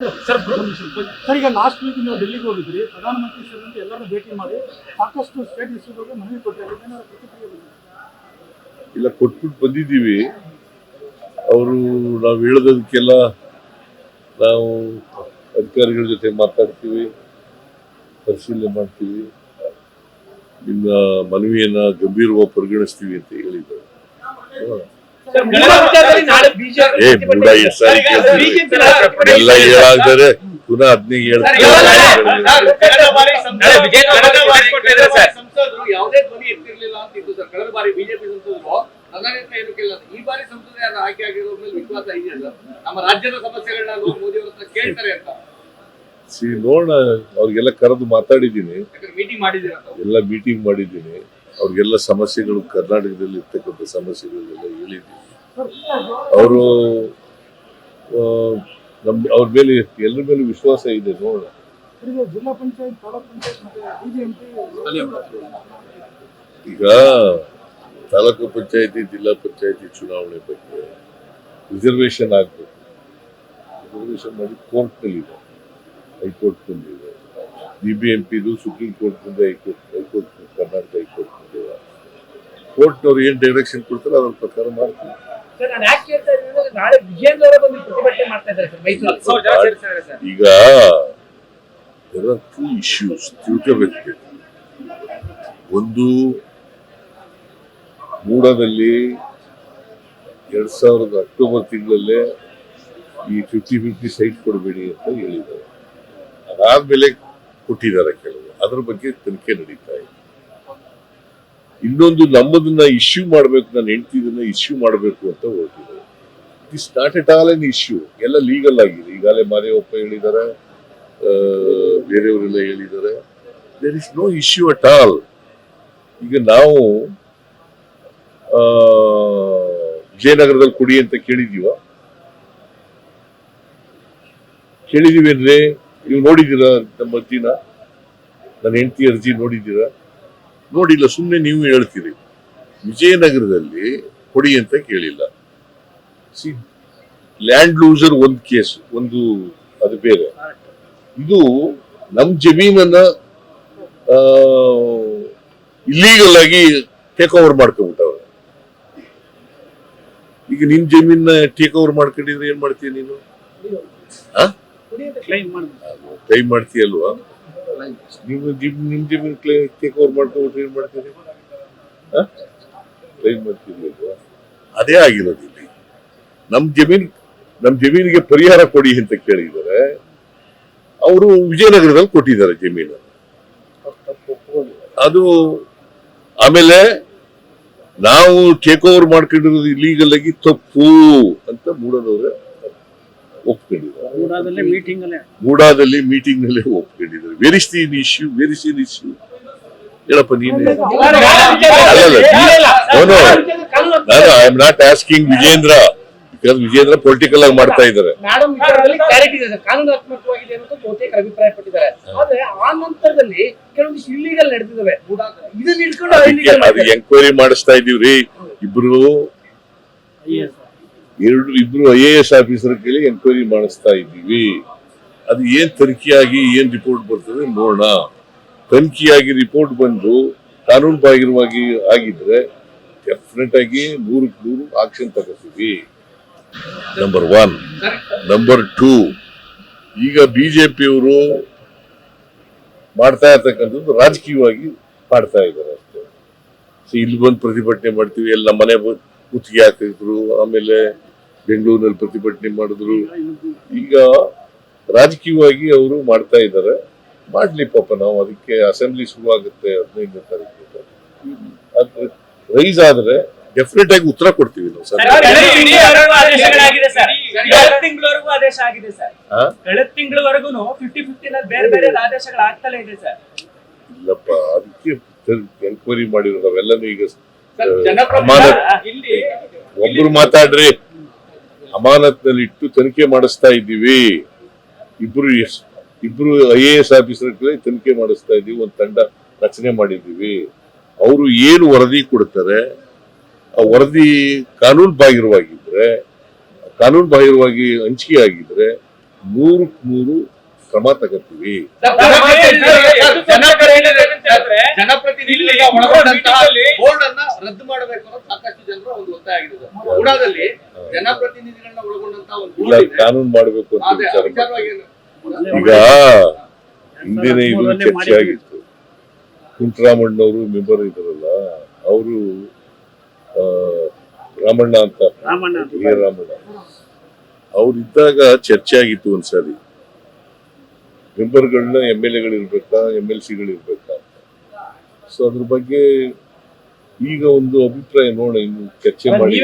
Sir sir ಈಗ last week ನೀವು ಡೆಲ್ಲಿಗೆ ಹೋಗಿದ್ರಿ, ಪ್ರಧಾನಮಂತ್ರಿ ಸೇರಿದಂತೆ ಎಲ್ಲರನ್ನೂ ಭೇಟಿ ಮಾಡಿ ಸಾಕಷ್ಟು ಸ್ಟೇಟ್ ಇಶ್ಯೂಗಳಿಗೆ ಮನವಿ ಕೊಟ್ಟಿದ್ದಾರೆ? ಇಲ್ಲ, ಕೊಟ್ಬಿಟ್ಟು ಬಂದಿದ್ದೀವಿ. ಅವರು ನಾವು ಹೇಳೋದಕ್ಕೆಲ್ಲ ನಾವು ಅಧಿಕಾರಿಗಳ ಜೊತೆ ಮಾತಾಡ್ತೀವಿ, ಪರಿಶೀಲನೆ ಮಾಡ್ತೀವಿ. ನಿಮ್ಮ ಮನವಿಯನ್ನ ಗಂಭೀರವಾಗಿ ಪರಿಗಣಿಸ್ತೀವಿ ಅಂತ ಹೇಳಿದ್ದಾರೆ. ಸರ್ ಕಳೆದ ವಿಚಾರದಲ್ಲಿ ಬಿಜೆಪಿ ಏ. ಎಲ್ಲ ಹೇಳಾಗ್ತಾರೆ ಪುನಃ ಹದಿನೈದು ಹೇಳ್ತಾರೆ ಯಾವುದೇ ಧ್ವನಿ ಎತ್ತಿರ್ಲಿಲ್ಲ ಅಂತ ಇತ್ತು ಸರ್. ಕಳೆದ ಬಾರಿ ಬಿಜೆಪಿ ಸಂಸದರು ಈ ಬಾರಿ ಆಯ್ಕೆ ಆಗಿರೋ ಮೇಲೆ ವಿಶ್ವಾಸ ನಮ್ಮ ರಾಜ್ಯದ ಸಮಸ್ಯೆಗಳನ್ನ ಮೋದಿ ಅವ್ರ ಹತ್ರ ಕೇಳ್ತಾರೆ ಅಂತ. ಸಿ ನೋಡೋಣ. ಅವ್ರಿಗೆಲ್ಲ ಕರೆದು ಮಾತಾಡಿದ್ದೀನಿ. ಮೀಟಿಂಗ್ ಮಾಡಿದ್ದೀರಾ. ಎಲ್ಲ ಮೀಟಿಂಗ್ ಮಾಡಿದ್ದೀನಿ. ಅವ್ರಿಗೆಲ್ಲ ಸಮಸ್ಯೆಗಳು ಕರ್ನಾಟಕದಲ್ಲಿ ಇರ್ತಕ್ಕಂಥ ಸಮಸ್ಯೆಗಳೆಲ್ಲ ಹೇಳಿದ್ದೀನಿ. ಅವರು ನಮ್ ಅವ್ರ ಮೇಲೆ ಎಲ್ಲರ ಮೇಲೆ ವಿಶ್ವಾಸ ಇದೆ ನೋಡೋಣ. ಈಗ ಜಿಲ್ಲಾ ಪಂಚಾಯತ್ ಈಗ ತಾಲೂಕು ಪಂಚಾಯತಿ ಜಿಲ್ಲಾ ಪಂಚಾಯತಿ ಚುನಾವಣೆ ಬಗ್ಗೆ ರಿಸರ್ವೇಶನ್ ಆಗ್ಬೇಕು. ರಿಸರ್ವೇಶನ್ ಮಾಡಿ ಕೋರ್ಟ್ನಲ್ಲಿ ಇದೆ ಹೈಕೋರ್ಟ್ನಲ್ಲಿ ಇದೆ ಬಿ ಬಿ ಎಂ ಪಿದು supreme ಕೋರ್ಟ್ನಿಂದ high court high court Karnataka high court ಕೋರ್ಟ್ನವ್ರು ಏನು ಡೈರೆಕ್ಷನ್ ಕೊಡ್ತಾರೆ ಅದ್ರ ಪ್ರಕಾರ ಮಾಡ್ತೀವಿ. ನಾನು ಯಾಕೆ ಕೇಳ್ತಾ ಇದ್ದೀನಿ ನಾಳೆ ವಿಜಯೇಂದ್ರ ಅವರೇ ಬಂದು ಪ್ರತಿಭಟನೆ ಮಾಡ್ತಾ ಇದ್ದಾರೆ ಸರ್ ಮೈಸೂರು ಸಾವಿರ ಜನ ಸೇರಿಸಿದ್ದಾರೆ ಸರ್. ಈಗ ಟೂ ಇಶ್ಯೂಸ್ ತಿಳ್ಕೋಬೇಕು ಒಂದು ಮೂಡದಲ್ಲಿ ಎರಡ್ ಸಾವಿರದ ಅಕ್ಟೋಬರ್ ತಿಂಗಳಲ್ಲೇ ಈ ಫಿಫ್ಟಿ ಫಿಫ್ಟಿ ಸೈಟ್ ಕೊಡಬೇಡಿ ಅಂತ ಹೇಳಿದ್ದಾರೆ. ಅದಾದ್ಮೇಲೆ ಕೊಟ್ಟಿದ್ದಾರೆ ಕೆಲವು ಅದ್ರ ಬಗ್ಗೆ ತನಿಖೆ ನಡೀತಾ ಇದೆ. ಇನ್ನೊಂದು ನಮ್ಮದನ್ನ ಇಶ್ಯೂ ಮಾಡಬೇಕು, ನನ್ನ ಹೆಂಡತಿದನ್ನ ಇಶ್ಯೂ ಮಾಡಬೇಕು ಅಂತ ಹೊರಟಿದ್ದಾರೆ is not at all an issue ಎಲ್ಲ ಲೀಗಲ್ ಆಗಿದೆ. ಈಗಾಗಲೇ ಮಾದೇವಪ್ಪ ಹೇಳಿದ್ದಾರೆ ಬೇರೆಯವರೆಲ್ಲ ಹೇಳಿದ್ದಾರೆ there is no issue at all ಈಗ ನಾವು ವಿಜಯನಗರದಲ್ಲಿ ಕೊಡಿ ಅಂತ ಕೇಳಿದೀವ. ಕೇಳಿದೀವಿ ಅಂದ್ರೆ, ನೀವು ನೋಡಿದ್ದೀರಾ ನಮ್ಮ ಅರ್ಜಿನ? ನನ್ನ ಹೆಂಡತಿ ಅರ್ಜಿ ನೋಡಿದ್ದೀರಾ? ನೋಡಿಲ್ಲ ಸುಮ್ಮನೆ ನೀವು ಹೇಳ್ತೀರಿ. ವಿಜಯನಗರದಲ್ಲಿ ಕೊಡಿ ಅಂತ ಕೇಳಿಲ್ಲ. ಸಿ ಲ್ಯಾಂಡ್ ಲೂಸರ್ ಒಂದು ಕೇಸ್ ಒಂದು ಅದು ಬೇರೆ. ಇದು ನಮ್ಮ ಜಮೀನನ್ನ ಇಲ್ಲೀಗಲ್ ಆಗಿ ಟೇಕ್ ಓವರ್ ಮಾಡ್ಕೊಂಡ್ಬಿಟ್ಟವ್ರೆ. ಈಗ ನಿನ್ ಜಮೀನ್ ಟೇಕ್ ಓವರ್ ಮಾಡ್ಕೊಂಡಿದ್ರೆ ಏನ್ ಮಾಡ್ತೀಯ ನೀನು? ಕ್ಲೈಮ್ ಮಾಡ್ತೀಯಲ್ವಾ? ನಿಮ್ಮ ನಿಮ್ ಜಮೀನ್ ಟೇಕ್ ಓವರ್ ಮಾಡ್ಕೊಂಡು ಏನು ಮಾಡ್ತೀರಿ? ಕ್ಲೈಮ್ ಮಾಡ್ತೀರಲ್ವಾ ಅದೇ ಆಗಿರೋದು ಇಲ್ಲಿ. ನಮ್ಮ ಜಮೀನ್, ನಮ್ ಜಮೀನಿಗೆ ಪರಿಹಾರ ಕೊಡಿ ಅಂತ ಕೇಳಿದ್ದಾರೆ. ಅವರು ವಿಜಯನಗರದಲ್ಲಿ ಕೊಟ್ಟಿದ್ದಾರೆ ಜಮೀನು ಅದು ಆಮೇಲೆ ನಾವು ಟೇಕ್ ಓವರ್ ಮಾಡ್ಕೊಂಡಿರೋದು ಇಲ್ಲೀಗಲ್ ಆಗಿ ತಪ್ಪು ಅಂತ ಮೂಡೋದವ್ರೆ ಒಪ್ಕೊಂಡಿದ್ದಾರೆ ಮೂಡಾದಲ್ಲೇ ಮೀಟಿಂಗ್ ಅಲ್ಲೇ ಗೂಡಾದಲ್ಲಿ ಮೀಟಿಂಗ್ನಲ್ಲಿ ಒಪ್ಕೊಂಡಿದ್ದಾರೆ very seen issue very seen issue ಹೇಳಪ್ಪ ನೀನು. ನಾನು I am not asking Vijendra because Vijendra political ಆಗಿ ಮಾಡ್ತಾ ಇದ್ದಾರೆ ಕಾನೂನಾತ್ಮಕವಾಗಿದೆ ಬಹುತೇಕ ಅಭಿಪ್ರಾಯ ಪಟ್ಟಿದ್ದಾರೆ ಆದ್ರೆ ಆ ನಂತರದಲ್ಲಿ ಕೆಲವೊಂದಿಷ್ಟು ಇಲ್ಲಿಗಲ್ ನಡೆದಿದ್ದಾವೆ ಇದನ್ನ ಇಟ್ಕೊಂಡು ಅದಕ್ಕೆ illegal ಅದು ಮಾಡ್ತಾರೆ. ಎಂಕ್ವೈರಿ ಮಾಡಿಸ್ತಾ ಇದೀವ್ರಿ ಇಬ್ರು ಎರಡು ಇಬ್ರು ಐ ಎ ಎಸ್ ಆಫೀಸರ್ ಕೇಳಿ ಎನ್ಕ್ವೈರಿ ಮಾಡಿಸ್ತಾ ಇದ್ದೀವಿ. ಅದು ಏನ್ ತನಿಖೆಯಾಗಿ, ಏನ್ ರಿಪೋರ್ಟ್ ಬರ್ತದೆ ನೋಡೋಣ. ತನಿಖೆಯಾಗಿ ರಿಪೋರ್ಟ್ ಬಂದು ಕಾನೂನು ಬಾಹಿರವಾಗಿ ಆಗಿದ್ರೆ ಡೆಫಿನೆಟ್ ಆಗಿ ನೂರಕ್ಕೆ ನೂರು ಆಕ್ಷನ್ ತಗೋತೀವಿ. ನಂಬರ್ ಒನ್ ನಂಬರ್ ಟೂ ಈಗ ಬಿಜೆಪಿಯವರು ಮಾಡ್ತಾ ಇರ್ತಕ್ಕಂಥದ್ದು ರಾಜಕೀಯವಾಗಿ ಮಾಡ್ತಾ ಇದ್ದಾರೆ ಅಷ್ಟೇ. ಇಲ್ಲಿ ಬಂದು ಪ್ರತಿಭಟನೆ ಮಾಡ್ತೀವಿ, ಎಲ್ಲ ಮನೆ ಗುತ್ತಿಗೆ ಹಾಕ್ತಿದ್ರು ಆಮೇಲೆ ಬೆಂಗಳೂರಿನಲ್ಲಿ ಪ್ರತಿಭಟನೆ ಮಾಡಿದ್ರು. ಈಗ ರಾಜಕೀಯವಾಗಿ ಅವರು ಮಾಡ್ತಾ ಇದ್ದಾರೆ. ಮಾಡ್ಲಿ ಪಾಪ ನಾವು ಅದಕ್ಕೆ ಅಸೆಂಬ್ಲಿ ಶುರುವಾಗುತ್ತೆ ಹದಿನೈದನೇ ತಾರೀಕು ಅದು ರೈಸ್ ಆದ್ರೆ ಡೆಫಿನೆಟ್ ಆಗಿ ಉತ್ತರ ಕೊಡ್ತೀವಿ ನಾವು ಸರ್. ಇಲ್ಲಪ್ಪ ಅದಕ್ಕೆ ಎನ್ಕ್ವೈರಿ ಮಾಡಿರೋ ನಾವೆಲ್ಲನೂ ಈಗ ಸರ್, ಜನಪ್ರತಿನಿಧಿ- ಒಬ್ರು ಮಾತಾಡ್ರಿ. ಅಮಾನತ್ನಲ್ಲಿ ಇಟ್ಟು ತನಿಖೆ ಮಾಡಿಸ್ತಾ ಇದ್ದೀವಿ ಇಬ್ರು ಇಬ್ರು ಐ ಎ ಎಸ್ ಆಫೀಸರ್ ತನಿಖೆ ಮಾಡಿಸ್ತಾ ಇದ್ದೀವಿ ಒಂದು ತಂಡ ರಚನೆ ಮಾಡಿದ್ದೀವಿ ಅವರು ಏನು ವರದಿ ಕೊಡ್ತಾರೆ ಆ ವರದಿ ಕಾನೂನು ಬಾಹಿರವಾಗಿದ್ರೆ ಕಾನೂನು ಬಾಹಿರವಾಗಿ ಹಂಚಿಕೆ ಆಗಿದ್ರೆ ನೂರಕ್ಕೆ ನೂರು ಕ್ರಮ ತಗೋತೀವಿ ಜನಪ್ರತಿನಿಧಿಗಳ ಇಲ್ಲ ಕಾನೂನು ಮಾಡಬೇಕು ಅಂತ ವಿಚಾರ ಈಗ ಹಿಂದಿನ ಇದು ಚರ್ಚೆ ಆಗಿತ್ತು. ಕುಂಟರಾಮಣ್ಣವರು ಮೆಂಬರ್ ಇದ್ರಲ್ಲ ಅವರು ರಾಮಣ್ಣ ಅಂತ. ಹಿರಿಯ ರಾಮಣ್ಣ. ಅವ್ರಿದ್ದಾಗ ಚರ್ಚೆ ಆಗಿತ್ತು ಒಂದ್ಸರಿ ಮೆಂಬರ್ಗಳನ್ನ ಎಂ ಎಲ್ ಎಗಳಿರ್ಬೇಕಾ ಎಂ ಎಲ್ ಸಿಗಳಿರ್ಬೇಕಾ ಸೊ ಅದ್ರ ಬಗ್ಗೆ ಈಗ ಒಂದು ಅಭಿಪ್ರಾಯ ನೋಡ ಇನ್ನು ಚರ್ಚೆ ಮಾಡಿ